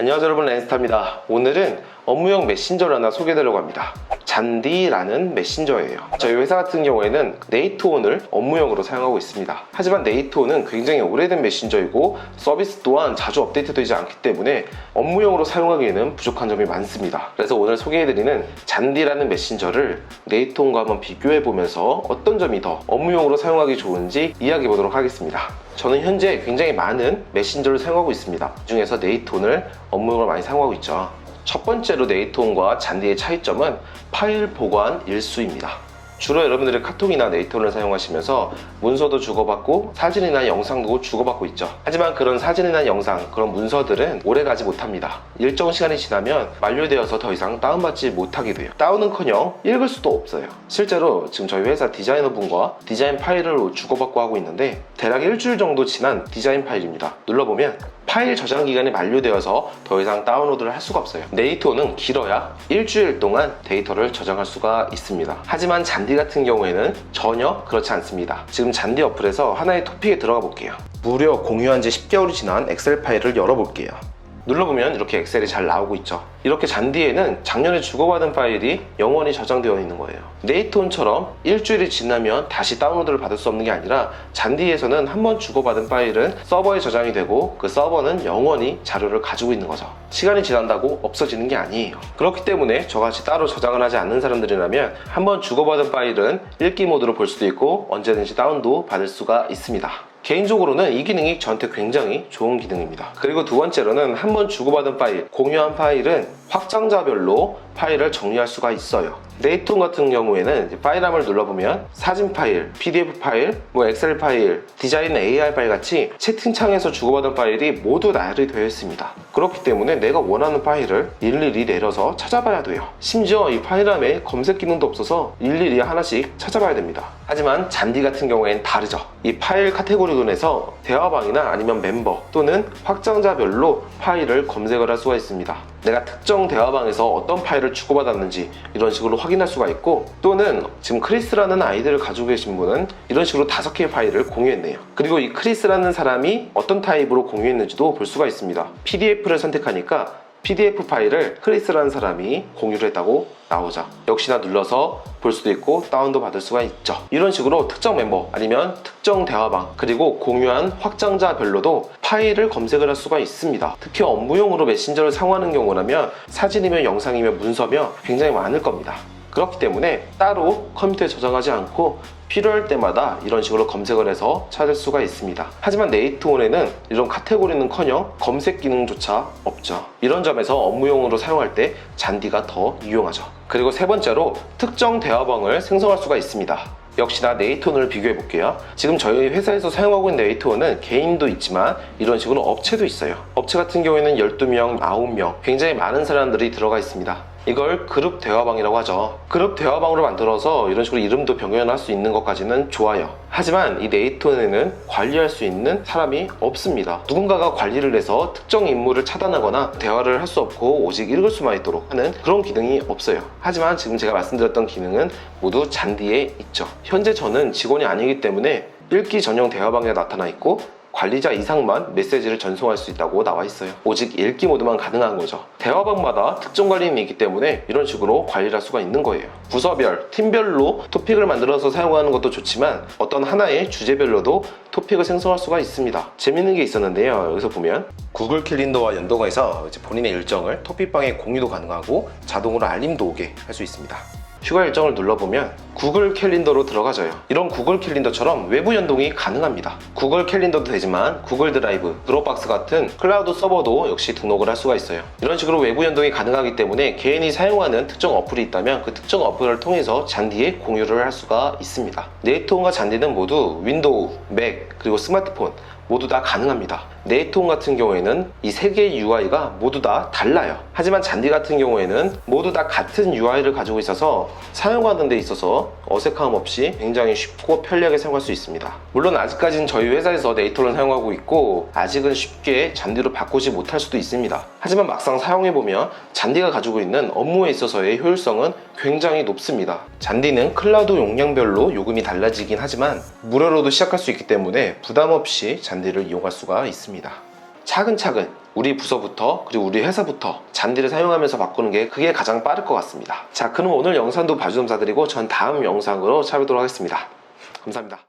안녕하세요 여러분. 랜스타입니다. 오늘은 업무용 메신저를 하나 소개해드리려고 합니다. 잔디라는 메신저예요. 저희 회사 같은 경우에는 네이트온을 업무용으로 사용하고 있습니다. 하지만 네이트온은 굉장히 오래된 메신저이고 서비스 또한 자주 업데이트되지 않기 때문에 업무용으로 사용하기에는 부족한 점이 많습니다. 그래서 오늘 소개해드리는 잔디라는 메신저를 네이트온과 한번 비교해보면서 어떤 점이 더 업무용으로 사용하기 좋은지 이야기해보도록 하겠습니다 저는 현재 굉장히 많은 메신저를 사용하고 있습니다. 그 중에서 네이트온을 업무용으로 많이 사용하고 있죠. 첫 번째로 네이트온과 잔디의 차이점은 파일 보관 일수입니다. 주로 여러분들이 카톡이나 네이트온을 사용하시면서 문서도 주고받고 사진이나 영상도 주고받고 있죠. 하지만 그런 사진이나 영상, 그런 문서들은 오래가지 못합니다. 일정 시간이 지나면 만료되어서 더 이상 다운받지 못하게 돼요. 다운은커녕 읽을 수도 없어요. 실제로 지금 저희 회사 디자이너분과 디자인 파일을 주고받고 하고 있는데 대략 일주일 정도 지난 디자인 파일입니다. 눌러보면 파일 저장 기간이 만료되어서 더 이상 다운로드를 할 수가 없어요. 네이트온은 길어야 일주일 동안 데이터를 저장할 수가 있습니다. 하지만 잔디 같은 경우에는 전혀 그렇지 않습니다. 지금 잔디 어플에서 하나의 토픽에 들어가 볼게요. 무려 공유한 지 10개월이 지난 엑셀 파일을 열어볼게요. 눌러보면 이렇게 엑셀이 잘 나오고 있죠. 이렇게 잔디에는 작년에 주고받은 파일이 영원히 저장되어 있는 거예요. 네이트온처럼 일주일이 지나면 다시 다운로드를 받을 수 없는 게 아니라 잔디에서는 한 번 주고받은 파일은 서버에 저장이 되고 그 서버는 영원히 자료를 가지고 있는 거죠. 시간이 지난다고 없어지는 게 아니에요. 그렇기 때문에 저같이 따로 저장을 하지 않는 사람들이라면 한 번 주고받은 파일은 읽기 모드로 볼 수도 있고 언제든지 다운도 받을 수가 있습니다. 개인적으로는 이 기능이 저한테 굉장히 좋은 기능입니다. 그리고 두 번째로는 한번 주고받은 파일, 공유한 파일은 확장자별로 파일을 정리할 수가 있어요. 네이트온 같은 경우에는 파일함을 눌러보면 사진 파일, PDF 파일, 뭐 엑셀 파일, 디자인 AR 파일 같이 채팅창에서 주고받은 파일이 모두 나열이 되어 있습니다. 그렇기 때문에 내가 원하는 파일을 일일이 내려서 찾아봐야 돼요. 심지어 이 파일함에 검색 기능도 없어서 일일이 하나씩 찾아봐야 됩니다. 하지만 잔디 같은 경우에는 다르죠. 이 파일 카테고리군에서 대화방이나 아니면 멤버 또는 확장자별로 파일을 검색을 할 수가 있습니다. 내가 특정 대화방에서 어떤 파일을 주고받았는지 이런 식으로 확인할 수가 있고 또는 지금 크리스라는 아이디를 가지고 계신 분은 이런 식으로 다섯 개의 파일을 공유했네요. 그리고 이 크리스라는 사람이 어떤 타입으로 공유했는지도 볼 수가 있습니다. PDF를 선택하니까 PDF 파일을 크리스라는 사람이 공유를 했다고 나오죠. 역시나 눌러서 볼 수도 있고 다운도 받을 수가 있죠. 이런 식으로 특정 멤버 아니면 특정 대화방 그리고 공유한 확장자별로도 파일을 검색을 할 수가 있습니다. 특히 업무용으로 메신저를 사용하는 경우라면 사진이며 영상이며 문서며 굉장히 많을 겁니다. 그렇기 때문에 따로 컴퓨터에 저장하지 않고 필요할 때마다 이런 식으로 검색을 해서 찾을 수가 있습니다. 하지만 네이트온에는 이런 카테고리는커녕 검색 기능조차 없죠. 이런 점에서 업무용으로 사용할 때 잔디가 더 유용하죠. 그리고 세 번째로 특정 대화방을 생성할 수가 있습니다. 역시나 네이트온을 비교해 볼게요. 지금 저희 회사에서 사용하고 있는 네이트온은 개인도 있지만 이런 식으로 업체도 있어요. 업체 같은 경우에는 12명, 9명, 굉장히 많은 사람들이 들어가 있습니다. 이걸 그룹 대화방이라고 하죠. 그룹 대화방으로 만들어서 이런 식으로 이름도 변경할 수 있는 것까지는 좋아요. 하지만 이 네이트온에는 관리할 수 있는 사람이 없습니다. 누군가가 관리를 해서 특정 인물을 차단하거나 대화를 할 수 없고 오직 읽을 수만 있도록 하는 그런 기능이 없어요. 하지만 지금 제가 말씀드렸던 기능은 모두 잔디에 있죠. 현재 저는 직원이 아니기 때문에 읽기 전용 대화방에 나타나 있고 관리자 이상만 메시지를 전송할 수 있다고 나와 있어요. 오직 읽기 모드만 가능한 거죠. 대화방마다 특정 관리인이 있기 때문에 이런 식으로 관리를 할 수가 있는 거예요. 부서별, 팀별로 토픽을 만들어서 사용하는 것도 좋지만 어떤 하나의 주제별로도 토픽을 생성할 수가 있습니다. 재밌는 게 있었는데요. 여기서 보면 구글 캘린더와 연동해서 본인의 일정을 토픽방에 공유도 가능하고 자동으로 알림도 오게 할 수 있습니다. 휴가 일정을 눌러보면 구글 캘린더로 들어가져요. 이런 구글 캘린더처럼 외부 연동이 가능합니다. 구글 캘린더도 되지만 구글 드라이브, 드롭박스 같은 클라우드 서버도 역시 등록을 할 수가 있어요. 이런 식으로 외부 연동이 가능하기 때문에 개인이 사용하는 특정 어플이 있다면 그 특정 어플을 통해서 잔디에 공유를 할 수가 있습니다. 네이트온과 잔디는 모두 윈도우, 맥, 그리고 스마트폰 모두 다 가능합니다. 네이트온 같은 경우에는 이 세 개의 UI가 모두 다 달라요. 하지만 잔디 같은 경우에는 모두 다 같은 UI를 가지고 있어서 사용하는 데 있어서 어색함 없이 굉장히 쉽고 편리하게 사용할 수 있습니다. 물론 아직까지는 저희 회사에서 네이트온을 사용하고 있고 아직은 쉽게 잔디로 바꾸지 못할 수도 있습니다. 하지만 막상 사용해보면 잔디가 가지고 있는 업무에 있어서의 효율성은 굉장히 높습니다. 잔디는 클라우드 용량별로 요금이 달라지긴 하지만 무료로도 시작할 수 있기 때문에 부담 없이 잔디를 이용할 수가 있습니다. 차근차근 우리 부서부터 그리고 우리 회사부터 잔디를 사용하면서 바꾸는 게 그게 가장 빠를 것 같습니다. 자, 그럼 오늘 영상도 봐주셔서 감사드리고 전 다음 영상으로 찾아뵙도록 하겠습니다. 감사합니다.